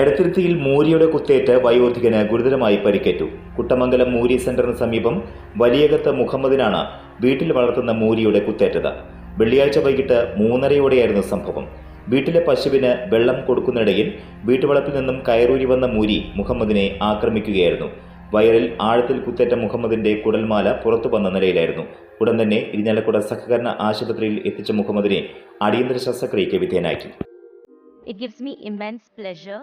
എടത്തിരുത്തിയിൽ മൂരിയുടെ കുത്തേറ്റ് വയോധികന് ഗുരുതരമായി പരിക്കേറ്റു. കുട്ടമംഗലം മൂരി സെന്ററിന് സമീപം വലിയകത്ത് മുഹമ്മദിനാണ് വീട്ടിൽ വളർത്തുന്ന മൂരിയുടെ കുത്തേറ്റത്. വെള്ളിയാഴ്ച വൈകിട്ട് മൂന്നരയോടെയായിരുന്നു സംഭവം. വീട്ടിലെ പശുവിന് വെള്ളം കൊടുക്കുന്നിടയിൽ വീട്ടുവളപ്പിൽ നിന്നും കയറൂരി വന്ന മൂരി മുഹമ്മദിനെ ആക്രമിക്കുകയായിരുന്നു. വയറിൽ ആഴത്തിൽ കുത്തേറ്റ മുഹമ്മദിന്റെ കുടൽമാല പുറത്തു വന്ന നിലയിലായിരുന്നു. ഉടൻ തന്നെ ഇരിഞ്ഞാലക്കുട സഹകരണ ആശുപത്രിയിൽ എത്തിച്ച മുഹമ്മദിനെ അടിയന്തര ശസ്ത്രക്രിയയ്ക്ക് വിധേയനാക്കി. It gives me immense pleasure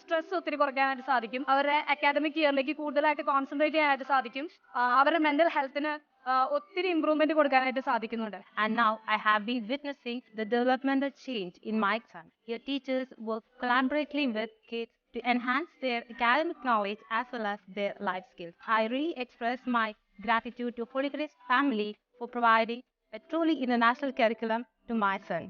stress ഒത്തിരി കുറയ്ക്കാനായിട്ട് സാധിക്കും. അവരെ അക്കാദമിക് ഇയറിലേക്ക് കൂടുതലായിട്ട് കോൺസെൻട്രേറ്റ് ചെയ്യാനായിട്ട് സാധിക്കും. അവരുടെ മെന്റൽ ഹെൽത്തിന് ഒത്തിരി ഇംപ്രൂവ്മെന്റ് കൊടുക്കാനായിട്ട് സാധിക്കുന്നുണ്ട്. And now I have been the development developmental change in my son your teachers work collaboratively with kids to enhance their academic knowledge as well as their life skills I re express my gratitude to Holy Family for providing a truly international curriculum to my son